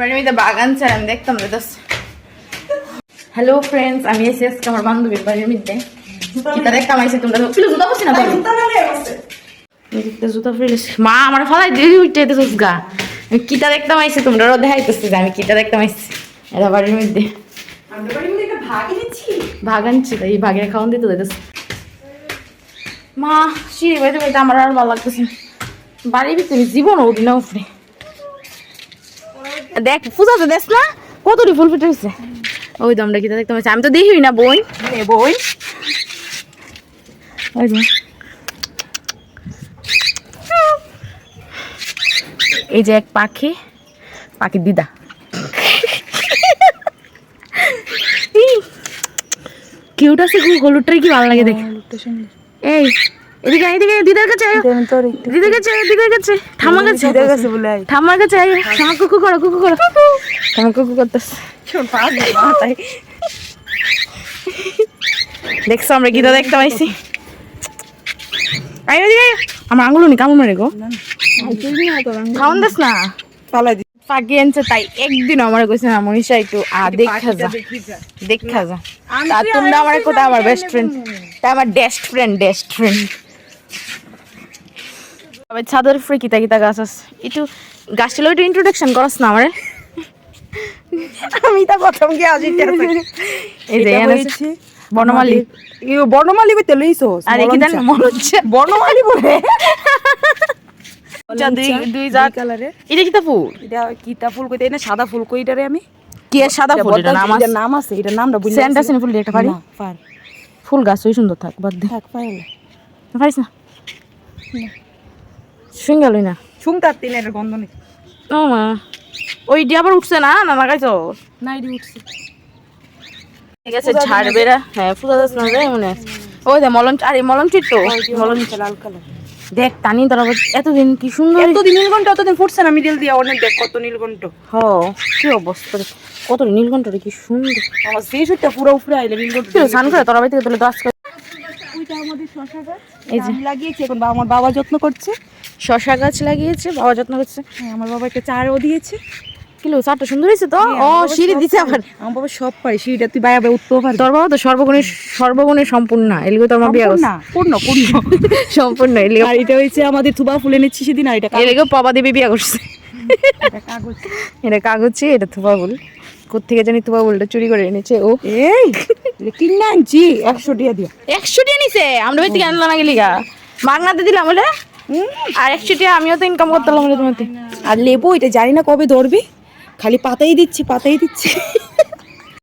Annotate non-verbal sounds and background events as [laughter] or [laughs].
এবার আমি তো বাগান ছাড়া আমি দেখতাম হ্যালো ফ্রেন্ডস আমি এসে আজকে আমার বান্ধবীর বাড়ির মধ্যে। কিতা দেখতাম আইসে তোমরা ছিল জুতা না জুতা ফেলেছি মা আমার ফালাই দিয়ে উঠতে দিতেছিস গা কিতা দেখতাম আইসে তোমরা দেখাইতেছি যে আমি কিতা দেখতাম আইসি এরা বাড়ির মধ্যে। ভাগ আনছি তাই ভাগের খাওয়ান দিতে দিতেছে মা সিঁড়ি বাইতে বাইতে আমার আর ভালো লাগতেছে বাড়ির ভিতরে জীবন উঠি না উপরে। দেখ পূজাতে দেখ না কতটি ফুল ফুটে হয়েছে। ওই দমটা কিতা দেখতে পাচ্ছি? আমি তো দেখি না বই। বই। ওই যে। এই যে এক পাখি পাখির দিদা। কিউট আছে খুব হলুদটাই কি ভালো লাগে দেখে। এই এদিকে আয়, এদিকে আয়, দিদার কাছে আয়। দিদার কাছে আয়, দিদার কাছে। ঠাম্মার কাছে। ঠাম্মার কাছে আয়। ঠাম্মা কুকু করো কুকু করো। ঠাম্মা কুকু করতেছে। দেখছ আমরা গীতা দেখতে পাইছি। আয় এদিকে আমার আঙুল নি কামড় মেরে গো। খাওন দেস না। পাখি আনছে তাই একদিন আমার কইছে না মনীষা একটু আ দেখা যা। দেখা যা। তা তোমরা আমার কোথায় আমার বেস্ট ফ্রেন্ড তা আমার ডেস্ট ফ্রেন্ড ডেস্ট ফ্রেন্ড তবে ছাদের ফ্রি কিতা কিতা গাছ আছে একটু গাছটা একটু ইন্ট্রোডাকশন করস না আমারে। আমি তা প্রথম গিয়ে আজি এই যে এখানে আছে বনমালী। বর্ণমালী কইতে লইছো আর কি মরচ্ছে বর্ণমালী বলে? যা দুই জাত। কালারে। এটা কিতা ফুল? এটা কিতা ফুল কইতে না সাদা ফুল কইটারে আমি। কি সাদা ফুল? এটা নাম আছে নাম আছে এটা নামটা বুঝলি সেন্ট ফুল একটা পারি। পার। ফুল গাছ ওই সুন্দর থাক বাদ দে। থাক পাইলে পারিস না। না। শুনতার তিন এর গন্ধ নেই। ও মা। ওই ডি আবার উঠছে না? না লাগাইছো না এটি উঠছে। ঠিক আছে হ্যাঁ ফুল গাছ না যায় মনে আছে। ওই দে মলন আরে মলন চিট তো। মলন লাল কালার। দেখ টানি তোরা এতদিন কি সুন্দর এতদিন নীলকণ্ঠ অতদিন ফুটছে না মিডল দিয়ে অনেক দেখ কত নীলকণ্ঠ। হ কি অবস্থা রে। কত নীলকণ্ঠ রে কি সুন্দর। আমার সেই সুটটা পুরো উপরে আইলে নীলকণ্ঠ কি স্নান করে তোরা বাড়ি থেকে তুলে আমাদের শশা গাছ। আমি লাগিয়েছি এখন আমার বাবা যত্ন করছে। শশা গাছ লাগিয়েছে বাবা যত্ন করছে। হ্যাঁ আমার বাবা একটা চারও দিয়েছে। কিলো চারটা সুন্দর হয়েছে তো? ও সিঁড়ি দিছে আবার। আমার বাবা সব পারে সিঁড়িটা তুই বাইরে উঠতেও পারবি। তোর বাবা তো সর্বগুণে সর্বগুণে সম্পূর্ণ এলিগো তোর মা বিয়া না পূর্ণ পূর্ণ। [laughs] সম্পূর্ণ এলিগো। আর এটা হয়েছে আমাদের থুবা ফুলে এনেছি সেদিন আর এটা এলিগো পাবা দেবী বিয়া করছে। এটা কাগজি। এটা কাগজে এটা থুবা বল। কোথেকে জানি থুবা বলটা চুরি করে এনেছে ও। এই কিনে আনছি একশো টাকা দিয়া। একশো টাকা নিছে? আমরা থেকে আনলাম না গেলি গা মাগনাতে দিলাম বলে আর একশো টাকা আমিও তো ইনকাম করতে পারলাম তোমাতে আর লেবু এটা জানি না কবে ধরবি। খালি পাতাই দিচ্ছি পাতাই দিচ্ছি।